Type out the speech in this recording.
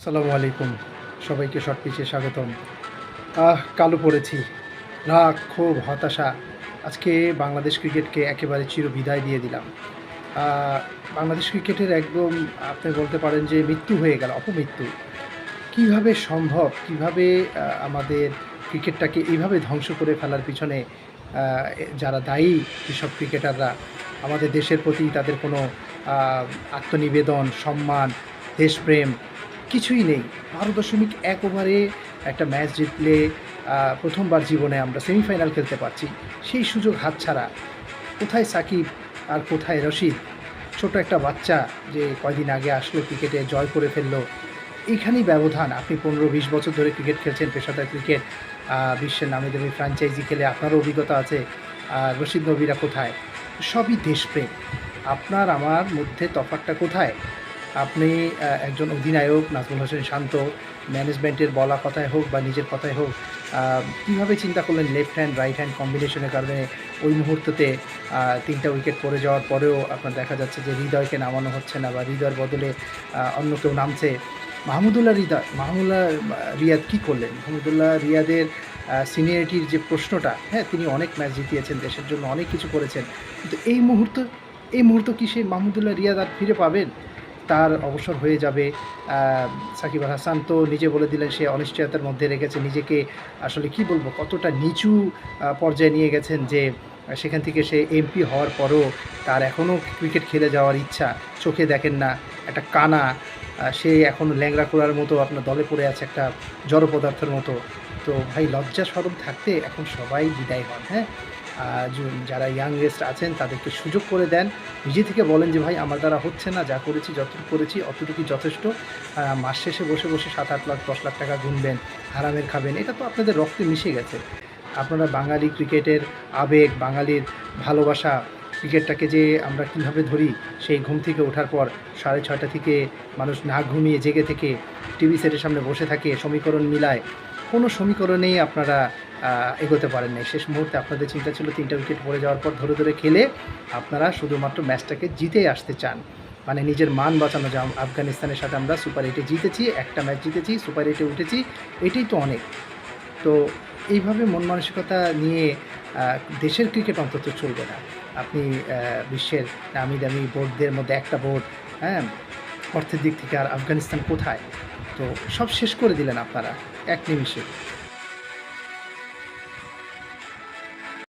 আসসালামু আলাইকুম। সবাইকে শর্ট পিচে স্বাগতম। আহ, কালো পড়েছি। রাগ ক্ষোভ হতাশা। আজকে বাংলাদেশ ক্রিকেটকে একেবারে চির বিদায় দিয়ে দিলাম। বাংলাদেশ ক্রিকেটের একদম, আপনি বলতে পারেন যে মৃত্যু হয়ে গেল, অপমৃত্যু। কীভাবে সম্ভব? কীভাবে আমাদের ক্রিকেটটাকে এইভাবে ধ্বংস করে ফেলার পিছনে যারা দায়ী যেসব ক্রিকেটাররা, আমাদের দেশের প্রতি তাদের কোনো আত্মনিবেদন, সম্মান, দেশপ্রেম কিছুই নেই। বারো দশমিক এক ওভারে একটা ম্যাচ জিতলে প্রথমবার জীবনে আমরা সেমিফাইনাল খেলতে পারছি। সেই সুযোগ হাতছাড়া কোথায় সাকিব আর কোথায় রশিদ? ছোট একটা বাচ্চা যে কয়দিন আগে আসলো ক্রিকেটে, জয় করে ফেলল। এইখানেই ব্যবধান। আপনি পনেরো, বিশ বছর ধরে ক্রিকেট খেলছেন, পেশাদার ক্রিকেট বিশ্বের নামে দামি ফ্র্যাঞ্চাইজি খেলে আপনারও অভিজ্ঞতা আছে। আর রশিদ নবীরা কোথায়? সবই দেশপ্রেম। আপনার, আমার মধ্যে তফাৎটা কোথায়? আপনি একজন অধিনায়ক, নাজমুল হোসেন শান্ত ম্যানেজমেন্টের বলা কথায় হোক বা নিজের কথায় হোক কীভাবে চিন্তা করলেন লেফট হ্যান্ড রাইট হ্যান্ড কম্বিনেশনের কারণে ওই মুহূর্ততে তিনটা উইকেট পড়ে যাওয়ার পরেও আপনার দেখা যাচ্ছে যে হৃদয়কে নামানো হচ্ছে না বা হৃদয়ের বদলে অন্য কেউ নামছে। মাহমুদুল্লাহ হৃদয় মাহমুদুল্লাহ রিয়াদ কী করলেন? মাহমুদুল্লাহ রিয়াদের সিনিয়রিটির যে প্রশ্নটা হ্যাঁ তিনি অনেক ম্যাচ জিতিয়েছেন, দেশের জন্য অনেক কিছু করেছেন। কিন্তু এই মুহূর্ত এই মুহূর্ত কি সেই মাহমুদুল্লাহ রিয়াদ আর ফিরে পাবেন? তার অবসর হয়ে যাবে। সাকিব আল হাসান তো নিজে বলে দিলেন সে অনিশ্চয়তার মধ্যে রেখেছে। নিজেকে আসলে কি বলব, কতটা নিচু পর্যায়ে নিয়ে গেছেন যে, সেখান থেকে সে এমপি হওয়ার পরও তার এখনও ক্রিকেট খেলে যাওয়ার ইচ্ছা। চোখে দেখেন না, একটা কানা সে এখন ল্যাংড়া করার মতো আপনার দলে পড়ে আছে, একটা জড় পদার্থের মতো। তো ভাই লজ্জা সরম থাকতে এখন সবাই বিদায় হন হ্যাঁ? যারা ইয়াংগেস্ট আছেন, তাদেরকে সুযোগ করে দেন। নিজে থেকে বলেন যে, ভাই, আমার দ্বারা হচ্ছে না, যা করেছি, যতটুকু করেছি, অতটুকুই যথেষ্ট। মাস শেষে বসে বসে সাত আট লাখ, দশ লাখ টাকা গুনবেন, হারামের খাবেন। এটা তো আপনাদের রক্তে মিশে গেছে। আপনারা বাঙালি ক্রিকেটের আবেগ, বাঙালির ভালোবাসা, ক্রিকেটটাকে যে আমরা কীভাবে ধরি, সেই ঘুম থেকে ওঠার পর সাড়ে ছয়টা থেকে মানুষ না ঘুমিয়ে, জেগে থেকে টিভি সেটের সামনে বসে থাকে, সমীকরণ মিলায়। কোনো সমীকরণেই আপনারা এগোতে পারেন নাই। শেষ মুহূর্তে আপনাদের চিন্তা ছিল তিনটা উইকেট পড়ে যাওয়ার পর ধরে ধরে খেলে আপনারা শুধুমাত্র ম্যাচটাকে জিতেই আসতে চান। মানে নিজের মান বাঁচানো যা আফগানিস্তানের সাথে আমরা সুপার এইটে জিতেছি, একটা ম্যাচ জিতেছি সুপার এইটে উঠেছি, এটাই তো অনেক। তো এইভাবে মন মানসিকতা নিয়ে দেশের ক্রিকেট অন্তত চলবে না। আপনি বিশ্বের নামি দামি বোর্ডদের মধ্যে একটা বোর্ড হ্যাঁ অর্থের দিক থেকে আর আফগানিস্তান কোথায়? তো সব শেষ করে দিলেন আপনারা, এক নিমিষে।